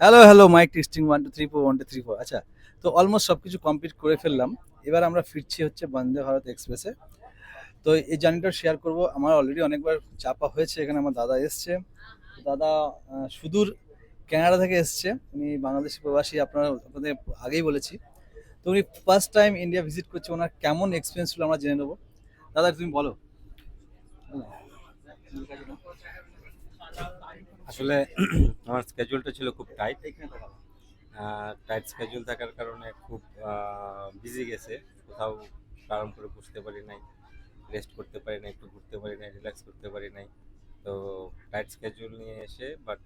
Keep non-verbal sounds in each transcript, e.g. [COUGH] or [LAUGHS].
Hello hello mic testing one two three four one two three four আচ্ছা তো almost সব কিছু complete করে ফেললাম। এবার আমরা ফিরছি হচ্ছে বন্দে ভারত এক্সপ্রেসে তো এই জার্নিটা শেয়ার করব। আমার অলরেডি অনেকবার চাপা হয়েছে, এখানে আমার দাদা এসছে। দাদা সুদূর কানাডা থেকে এসছে। উনি বাংলাদেশি প্রবাসী, আপনারা আপনাদের আগেই বলেছি। তো উনি ফার্স্ট টাইম ইন্ডিয়া ভিজিট করছে। ওনার কেমন এক্সপিরিয়েন্স ছিল আমরা জেনে নেব। দাদা, তুমি বলো। আসলে আমার স্কেজুলটা ছিল খুব টাইট টাইট স্কেজুল থাকার কারণে খুব বিজি গেছে। কোথাও আরাম করে বসতে পারি নাই রেস্ট করতে পারি নাই, একটু ঘুরতে পারি নাই রিল্যাক্স করতে পারি নাই। তো টাইট স্কেজুল নিয়ে এসে বাট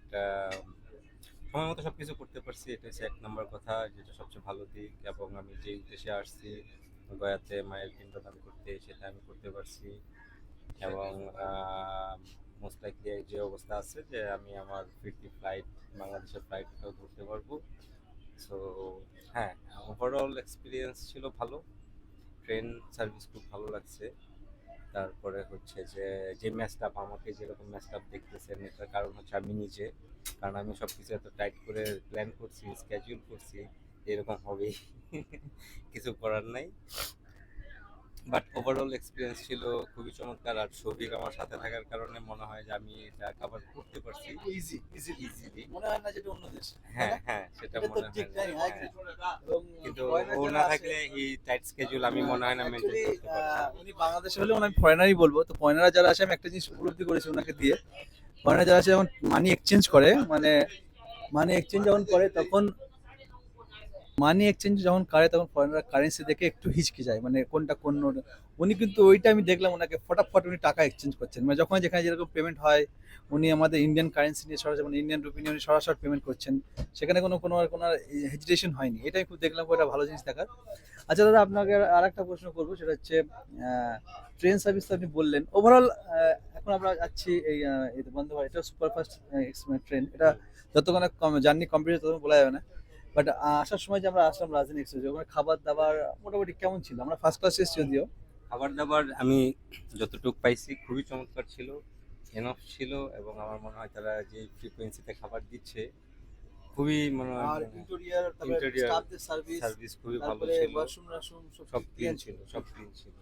সময় মতো সব কিছু করতে পারছি। এটা হচ্ছে এক নম্বর কথা, যেটা সবচেয়ে ভালো দিক। এবং আমি যে উদ্দেশ্যে আসছি, গয়াতে মায়ের পিণ্ডদান করতে, সেটা আমি করতে পারছি। এবং লাইকলি যে অবস্থা আছে যে আমি আমার ফিরতি ফ্লাইট বাংলাদেশের ফ্লাইটটাও ধরতে পারব। সো হ্যাঁ ওভারঅল এক্সপিরিয়েন্স ছিল ভালো। ট্রেন সার্ভিস খুব ভালো লাগছে। তারপরে হচ্ছে যে যে ম্যাচটা আমাকে যেরকম ম্যাচটা দেখতেছেন, এটার কারণ হচ্ছে আমি নিজে। কারণ আমি সব কিছু এত টাইট করে প্ল্যান করছি স্কেজুল করছি, এরকম হবেই। [LAUGHS] কিছু করার নাই। বাট ওভারঅল এক্সপিরিয়েন্স ছিল খুবই চমৎকার আর শফিক আমার সাথে থাকার কারণে মনে হয় যে আমি এটা কভার করতে পারছি। ইজি ইজি ইজিলি মনে হয় না যেটা অন্য দেশ। হ্যাঁ হ্যাঁ সেটা মনে হয় হ্যাঁ। কিন্তু ও না থাকলে এই টাইট স্কেজুল আমি মনে হয় না মেনটেন করতে পারতাম। উনি বাংলাদেশে হলে আমি ফরেনারই বলব। তো ফরেনাররা যারা আসে আমি একটা জিনিস উপলব্ধি করেছি ওনাকে দিয়ে। ফরেনার যারা আসে যখন মানি এক্সচেঞ্জ করে মানে মানি এক্সচেঞ্জ যখন করে তখন মানি এক্সচেঞ্জ যখন করে, তখন ফরেনাররা কারেন্সি দেখে একটু হিচকে যায় মানে কোনটা কোন উনি কিন্তু ওইটা আমি দেখলাম, ওনাকে ফটাফট উনি টাকা এক্সচেঞ্জ করছেন। মানে যখন যেখানে যেরকম পেমেন্ট হয়, উনি আমাদের ইন্ডিয়ান কারেন্সি নিয়ে সরাসরি মানে ইন্ডিয়ান রুপি নিয়ে উনি সরাসরি পেমেন্ট করছেন। সেখানে কোনো কোনো আর কোনো হেজিটেশন হয়নি। এটাই খুব দেখলাম ওটা ভালো জিনিস দেখার। আচ্ছা দাদা, আপনাকে আর একটা প্রশ্ন করব, সেটা হচ্ছে ট্রেন সার্ভিস আপনি বললেন। ওভারঅল এখন আমরা যাচ্ছি এই বন্ধু এটা সুপারফাস্ট ট্রেন এটা যতক্ষণ জার্নি কমপ্লিট ততক্ষণ বলা যাবে না। বাট আসার সময় যে আমরা আসলাম রাজধানী এক্সপ্রেস ওখানে খাবার দাবার মোটামুটি কেমন ছিল? আমরা ফার্স্ট ক্লাস এসেছি যদিও। খাবার দাবার আমি যতটুকু পাইছি খুবই চমৎকার ছিল এনফ ছিল এবং আমার মনে হয় তারা যে ফ্রিকোয়েন্সিতে খাবার দিচ্ছে খুবই মনে হয় ইন্টেরিয়ার সার্ভিস সার্ভিস খুবই ভালো ছিল। ওয়াশরুম রাশরুম সব ক্লিন ছিল। সব ক্লিন ছিল।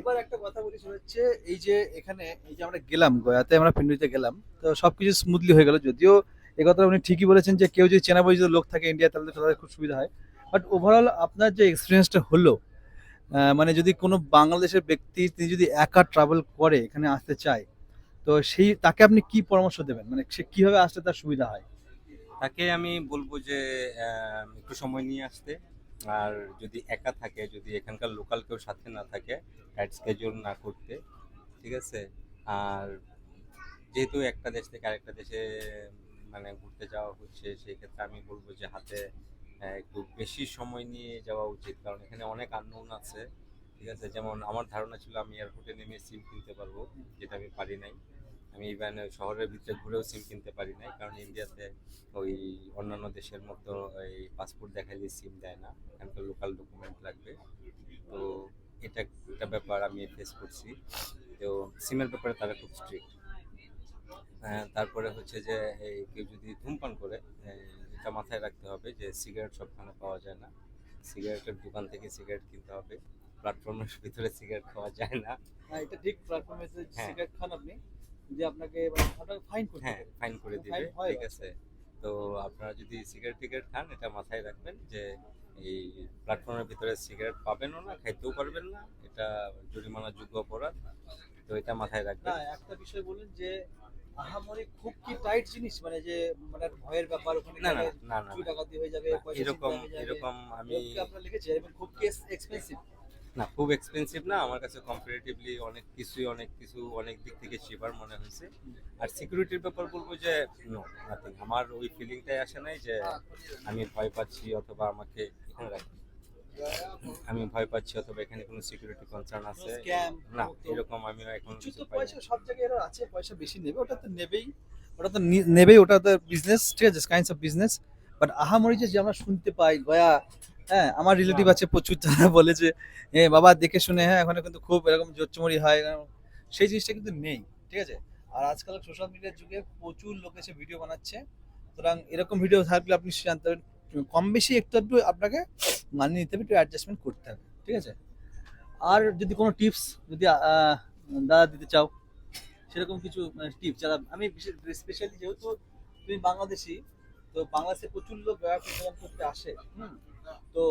এবার একটা কথা বলি হচ্ছে এই যে এখানে এই যে আমরা গেলাম গয়াতে আমরা পিন্ডুতে গেলাম তো সবকিছু স্মুথলি হয়ে গেল যদিও এই কথা উনি ঠিকই বলেছেন যে কেউ যদি চেনা পরিচিত লোক থাকে ইন্ডিয়া তাহলে তাদের খুব সুবিধা হয়। বাট ওভারঅল আপনার যে এক্সপিরিয়েন্সটা হলো মানে যদি কোনো বাংলাদেশের ব্যক্তি, তিনি যদি একা ট্রাভেল করে, এখানে আসতে চায়, তো সেই, তাকে আপনি কি পরামর্শ দেবেন? মানে সে কীভাবে আসতে তার সুবিধা হয়? তাকে আমি বলব যে একটু সময় নিয়ে আসতে। আর যদি একা থাকে, যদি এখানকার লোকাল কেউ সাথে না থাকে টাইট স্কেজুল না করতে, ঠিক আছে? আর যেহেতু একটা দেশ থেকে আরেকটা দেশে মানে ঘুরতে যাওয়া হচ্ছে, সেই ক্ষেত্রে আমি বলব যে হাতে একটু বেশি সময় নিয়ে যাওয়া উচিত। কারণ এখানে অনেক আননোন আছে, ঠিক আছে? যেমন আমার ধারণা ছিল আমি এয়ারপোর্টে নেমে সিম কিনতে পারব, যেটা আমি পারি নাই। আমি ইভেন শহরের ভিতরে ঘুরেও সিম কিনতে পারি নাই, কারণ ইন্ডিয়াতে ওই অন্যান্য দেশের মতো এই পাসপোর্ট দেখাইলে সিম দেয় না, এখানকার লোকাল ডকুমেন্ট লাগবে। তো এটা একটা ব্যাপার আমি ফেস করছি। তো সিমের ব্যাপারে তারা খুব স্ট্রিক্ট তারপরে হচ্ছে যে এই কেউ যদি ধূমপান করে এটা মাথায় রাখতে হবে যে সিগারেট সবখানে পাওয়া যায় না। সিগারেটের দোকান থেকে সিগারেট কিনতে হবে। প্ল্যাটফর্মের ভিতরে সিগারেট খাওয়া যায় না। হ্যাঁ এটা ঠিক প্ল্যাটফর্মে হ্যাঁ। সিগারেট খান আপনি যে আপনাকে ফাইন করতে হ্যাঁ ফাইন করে দিবে ঠিক আছে। তো আপনারা যদি সিগারেট টিগারেট খান এটা মাথায় রাখবেন যে এই প্ল্যাটফর্মের ভিতরে সিগারেট পাবেনও না খাইতেও পারবেন না। এটা জরিমানার যোগ্য অপরাধ। তো এটা মাথায় রাখবেন। একটা বিষয় বলুন যে আহামরি খুব কি টাইট জিনিস? মানে যে মানে ভয়ের ব্যাপার ওখানে না না না না চুরি ডাকাতি হয়ে যাবে এরকম হয়ে। এরকম আমি আপনারা লিখেছে এবং খুব কি এক্সপেন্সিভ না খুব এক্সপেন্সিভ না আমার কাছে কম্পারেটিভলি অনেক কিছুই অনেক কিছু অনেক দিক থেকে চিপার মনে হয়েছে। আর সিকিউরিটির ব্যাপার বলব যে নো নাথিং আমার ওই ফিলিংটাই আসে নাই যে আমি ভয় পাচ্ছি অথবা আমাকে এখানে রাখি আমি ভয় পাচ্ছি অথবা এখানে কোনো সিকিউরিটি কনসার্ন আছে। না এরকম আমি এখন কিছু পয়সা সব জায়গায় এরা আছে পয়সা বেশি নেবে ওটা তো নেবেই। ওটা তো নেবেই ওটা তো বিজনেস ঠিক আছে কাইন্ডস অফ বিজনেস বাট আহামরি যে যে আমরা শুনতে পাই গয়া হ্যাঁ আমার রিলেটিভ আছে প্রচুর যারা বলে যে এ বাবা দেখে শুনে হ্যাঁ ওখানে কিন্তু খুব এরকম জোচ্চমরি হয়। সেই জিনিসটা কিন্তু নেই ঠিক আছে? আর আজকাল সোশ্যাল মিডিয়ার যুগে প্রচুর লোক এসে ভিডিও বানাচ্ছে। সুতরাং এরকম ভিডিও থাকলে আপনি জানতে পারবেন। কম বেশি একটু একটু আপনাকে মানিয়ে নিতে হবে, একটু অ্যাডজাস্টমেন্ট করতে হবে, ঠিক আছে? আর যদি কোনো টিপস যদি দাদা দিতে চাও, সেরকম কিছু টিপস যারা, আমি স্পেশালি যেহেতু তুমি বাংলাদেশি, তো বাংলাদেশে প্রচুর লোক ব্যবসা করতে আসে, হুম? তো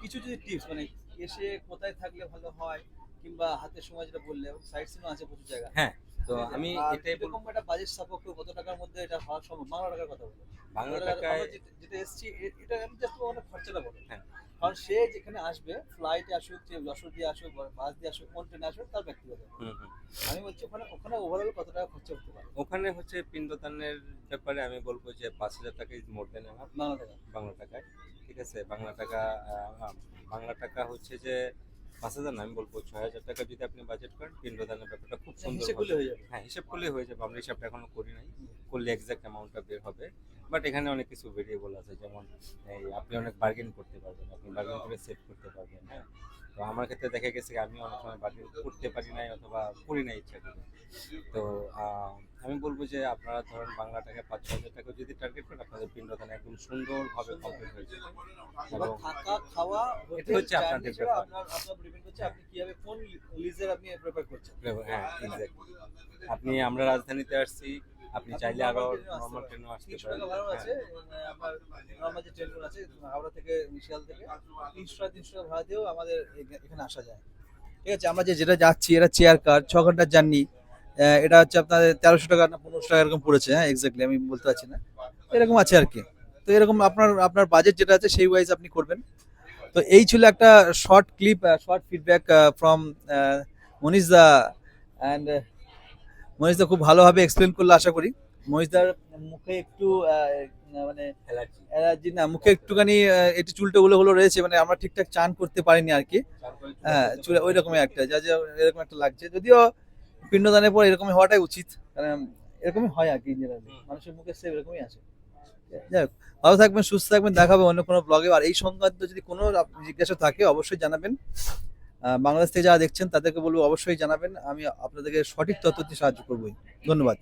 কিছু যদি টিপস মানে এসে কোথায় থাকলে ভালো হয় কিংবা হাতে সময় যেটা বললে সাইড সিনও আছে প্রচুর জায়গা। হ্যাঁ তো আমি এটাই বলব এরকম একটা বাজেট সাপেক্ষ কত টাকার মধ্যে এটা হওয়া সম্ভব? বাংলা টাকার কথা বলব বাংলা টাকায় যেটা- যেটা এসছি এটা আমি জাস্ট অনেক খরচাটা বলব। হ্যাঁ। কারণ সে যেখানে আসবে ফ্লাইটে আসুক যে যশোর দিয়ে আসুক বাস দিয়ে আসুক কোন ট্রেনে আসুক তার ব্যক্তিগত আমি বলছি ওখানে ওখানে ওভারঅল কত টাকা খরচা হতে পারে? ওখানে হচ্ছে পিণ্ডদানের ব্যাপারে আমি বলব যে পাঁচ হাজার টাকা ইজ মোর দেন বাংলা টাকা। বাংলা টাকায়। ঠিক আছে বাংলা টাকা বাংলা টাকা হচ্ছে যে পাঁচ হাজার না আমি বলব ছয় হাজার টাকা যদি আপনি বাজেট করেন পিণ্ডদানের ব্যাপারটা খুব সুন্দর হয়ে যাবে। হ্যাঁ হিসাব করলে হয়ে যাবে আমরা হিসাবটা এখনও করি নাই। করলে এক্সাক্ট অ্যামাউন্টটা বের হবে। বাট এখানে অনেক কিছু ভেরিয়েবল আছে যেমন আপনি অনেক বার্গেন করতে পারবেন আপনি বার্গেন করে সেভ করতে পারবেন হ্যাঁ। তো আমার ক্ষেত্রে দেখা গেছে আমি অনেক সময় বার্গেন করতে পারি নাই অথবা করি নাই ইচ্ছা করে তো আমি বলব যে আপনারা ধরেন বাংলা টাকা পাঁচ ছ হাজার টাকা যদি টার্গেট করেন আপনাদের পিণ্ডদান একদম সুন্দরভাবে কমপ্লিট হয়ে যাবে। এবং থাকা খাওয়া এটা হচ্ছে আপনাদের ব্যাপার। আপনি কীভাবে কোন লিজের আপনি প্রিপেয়ার করছেন। হ্যাঁ এক্স্যাক্টলি আপনি আমরা রাজধানীতে আসছি আপনি চাইলে আরও নর্মাল ট্রেনও আসতে পারেন। আছে মানে আপনার নর্মাল যে ট্রেনগুলো আছে হাওড়া থেকে শিয়াল থেকে তিনশো টাকা তিনশো টাকা ভাড়া দিয়েও আমাদের এখানে আসা যায়। ঠিক আছে আমরা যে যেটা যাচ্ছি এটা চেয়ার কার ছ ঘণ্টার জার্নি এটা হচ্ছে আপনাদের তেরোশো টাকা না পনেরোশো টাকা এরকম পড়েছে হ্যাঁ এক্স্যাক্টলি আমি বলতে পারছি না। এরকম আছে আর কি। তো এরকম আপনার আপনার বাজেট যেটা আছে সেই ওয়াইজ আপনি করবেন। তো এই ছিল একটা short clip short feedback from Manish da and Manish da খুব ভালোভাবে এক্সপ্লেন করল আশা করি। মহিষদার মুখে একটু মানে অ্যালার্জি না মুখে একটুখানি একটু চুলটা গুলো হলো রয়েছে মানে আমরা ঠিকঠাক চান করতে পারিনি আর কি। হ্যাঁ চুলে ওই রকমই একটা যা যা এরকম একটা লাগছে। যদিও পিণ্ডদানের পর এরকমই হওয়াটাই উচিত কারণ এরকমই হয় আর কি জেনারেলি মানুষের মুখে সে এরকমই আছে। যাই হোক ভালো থাকবেন সুস্থ থাকবেন দেখাবে অন্য কোনো ব্লগে আর এই সংক্রান্ত যদি কোনো জিজ্ঞাসা থাকে অবশ্যই জানাবেন। বাংলাদেশ থেকে যারা দেখছেন তাদেরকে বলব অবশ্যই জানাবেন। আমি আপনাদেরকে সঠিক তথ্য দিয়ে সাহায্য করবই। ধন্যবাদ।